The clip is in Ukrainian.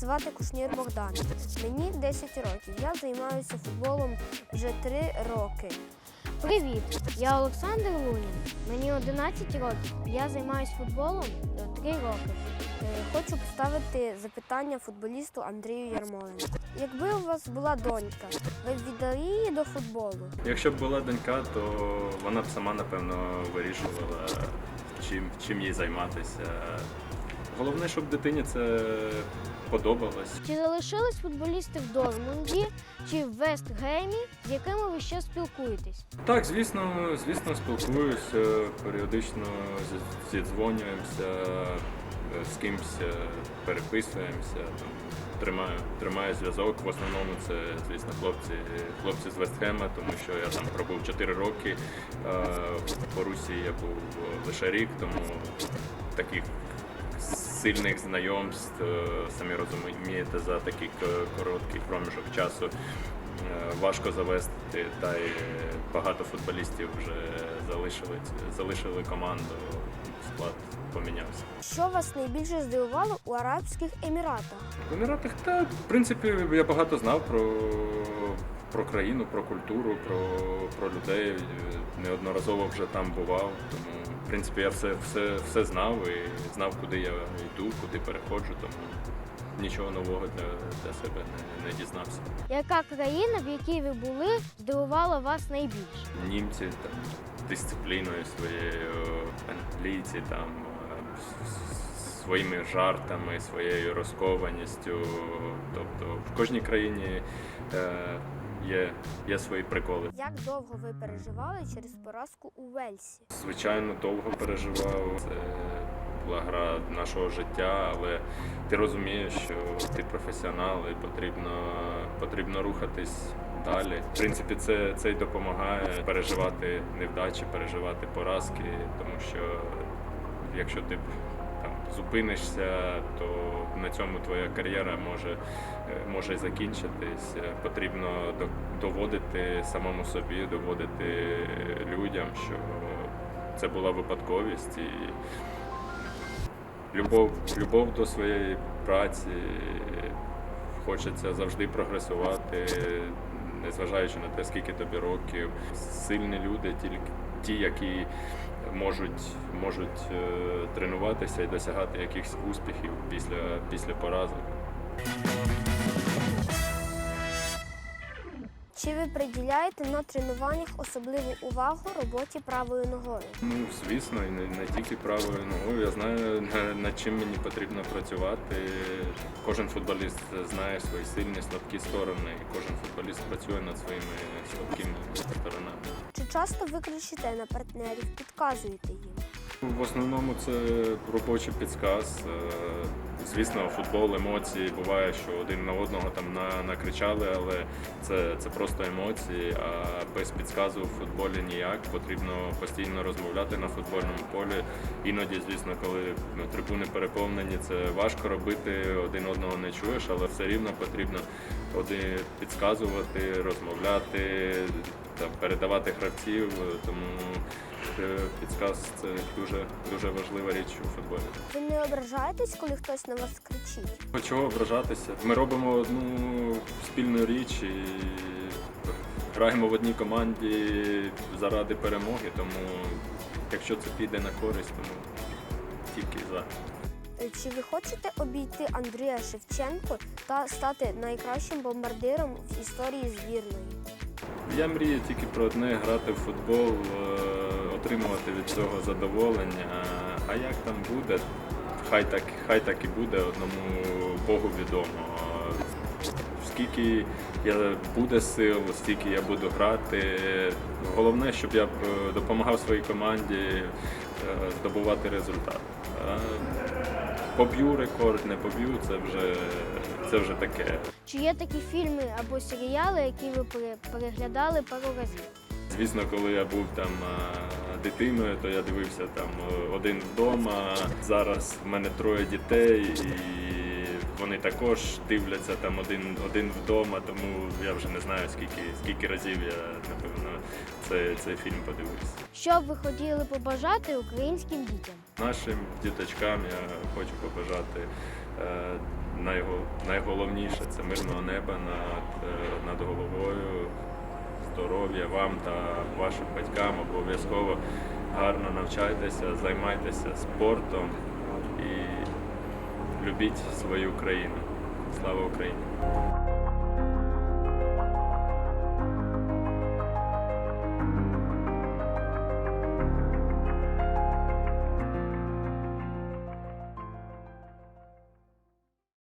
Звати Кушнір Богдан. Мені 10 років. Я займаюся футболом вже 3 роки. Привіт, я Олександр Лунін. Мені 11 років. Я займаюся футболом 3 роки. Е, Хочу поставити запитання футболісту Андрію Ярмоленку. Якби у вас була донька, ви б віддали її до футболу? Якщо б була донька, то вона б сама, напевно, вирішувала, чим, чим їй займатися. Головне, щоб дитині це подобалось. Чи залишились футболісти в Дормунді чи в Вестгеймі, з якими ви ще спілкуєтесь? Так, звісно, звісно, спілкуюся, періодично зідзвонюємося, е, з кимось е, переписуємося, там, тримаю, тримаю зв'язок. В основному це, звісно, хлопці, хлопці з Вестхема, тому що я там пробув 4 роки. е, В Борусі я був лише рік, тому таких сильних знайомств, е, самі розумієте, за такий короткий проміжок часу е, важко завести, та й багато футболістів вже залишили, залишили команду, склад помінявся. Що вас найбільше здивувало у Арабських Еміратах? В Еміратах, та, в принципі, я багато знав про, про країну, про культуру, про, про людей. Неодноразово вже там бував. Тому, в принципі, я все, все, все знав і знав, куди я йду, куди переходжу, тому нічого нового для, для себе не, не дізнався. Яка країна, в якій ви були, здивувала вас найбільше? Німці там дисципліною своєю, англійці там е, своїми жартами, своєю розкованістю. Тобто в кожній країні е, є, є свої приколи. Як довго ви переживали через поразку у Вельсі? Звичайно, довго переживав. Це була гра нашого життя, але ти розумієш, що ти професіонал і потрібно, потрібно рухатись далі. В принципі, це, це й допомагає переживати невдачі, переживати поразки, тому що якщо ти зупинишся, то на цьому твоя кар'єра може, е, може закінчитись. Потрібно доводити самому собі, доводити людям, що це була випадковість і любов, любов до своєї праці. Хочеться завжди прогресувати, незважаючи на те, скільки тобі років. Сильні люди, тільки ті, які можуть, можуть е, тренуватися і досягати якихось успіхів після, після поразок. Чи ви приділяєте на тренуваннях особливу увагу роботі правою ногою? Ну, звісно, і не, не тільки правою ногою. Я знаю, на- над чим мені потрібно працювати. Кожен футболіст знає свої сильні, слабкі сторони, і кожен футболіст працює над своїми слабкими сторонами. Чи часто ви кричите на партнерів, підказуєте їм? В основному це робочий підсказ. Звісно, футбол, емоції. Буває, що один на одного там на, накричали, але це, це просто емоції. А без підсказу в футболі ніяк. Потрібно постійно розмовляти на футбольному полі. Іноді, звісно, коли ну, трибуни переповнені, це важко робити, один одного не чуєш, але все рівно потрібно один підказувати, розмовляти, там, передавати гравців. Тому е, підсказ це дуже дуже важлива річ у футболі. Ви не ображаєтесь, коли хтось на вас кричить? Чого ображатися? Ми робимо одну спільну річ і граємо в одній команді заради перемоги, тому якщо це піде на користь, тому тільки за. Е, Чи ви хочете обійти Андрія Шевченко та стати найкращим бомбардиром в історії збірної? Я мрію тільки про одне грати в футбол, е, отримувати від цього задоволення. А як там буде, хай так, хай так і буде, одному Богу відомо. Скільки я буде сил, стільки я буду грати. Головне, щоб я е, допомагав своїй команді е, здобувати результат. Поб'ю рекорд, не поб'ю, це вже, це вже таке. Чи є такі фільми або серіали, які ви пере- переглядали пару разів? Звісно, коли я був там дитиною, то я дивився там е, один вдома. Зараз в мене троє дітей, і вони також дивляться там один, один вдома, тому я вже не знаю скільки, скільки разів я напевно цей, цей фільм подивився. Що б ви хотіли побажати українським дітям? Нашим діточкам я хочу побажати е, найго- найголовніше це мирного неба над, е, над головою, здоров'я вам та вашим батькам. Обов'язково гарно навчайтеся, займайтеся спортом і любіть свою країну. Слава Україні!